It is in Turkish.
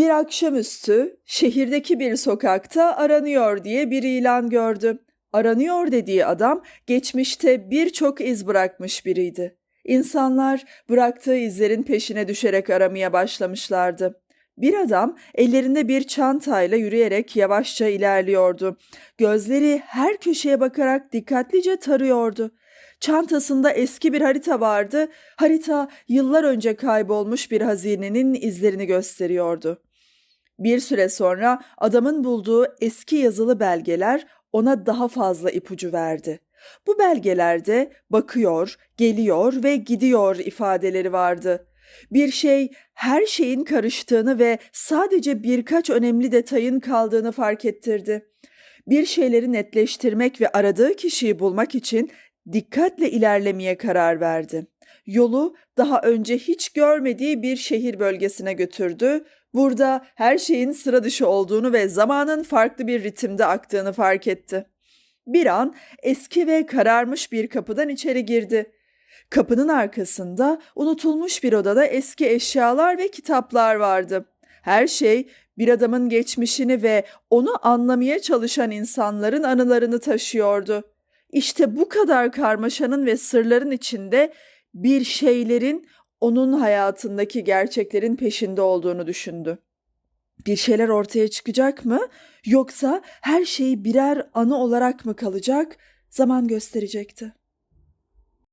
Bir akşamüstü şehirdeki bir sokakta aranıyor diye bir ilan gördü. Aranıyor dediği adam geçmişte birçok iz bırakmış biriydi. İnsanlar bıraktığı izlerin peşine düşerek aramaya başlamışlardı. Bir adam ellerinde bir çantayla yürüyerek yavaşça ilerliyordu. Gözleri her köşeye bakarak dikkatlice tarıyordu. Çantasında eski bir harita vardı. Harita yıllar önce kaybolmuş bir hazinenin izlerini gösteriyordu. Bir süre sonra adamın bulduğu eski yazılı belgeler ona daha fazla ipucu verdi. Bu belgelerde bakıyor, geliyor ve gidiyor ifadeleri vardı. Bir şey her şeyin karıştığını ve sadece birkaç önemli detayın kaldığını fark ettirdi. Bir şeyleri netleştirmek ve aradığı kişiyi bulmak için dikkatle ilerlemeye karar verdi. Yolu daha önce hiç görmediği bir şehir bölgesine götürdü. Burada her şeyin sıra dışı olduğunu ve zamanın farklı bir ritimde aktığını fark etti. Bir an eski ve kararmış bir kapıdan içeri girdi. Kapının arkasında unutulmuş bir odada eski eşyalar ve kitaplar vardı. Her şey bir adamın geçmişini ve onu anlamaya çalışan insanların anılarını taşıyordu. İşte bu kadar karmaşanın ve sırların içinde bir şeylerin onun hayatındaki gerçeklerin peşinde olduğunu düşündü. Bir şeyler ortaya çıkacak mı yoksa her şey birer anı olarak mı kalacak zaman gösterecekti.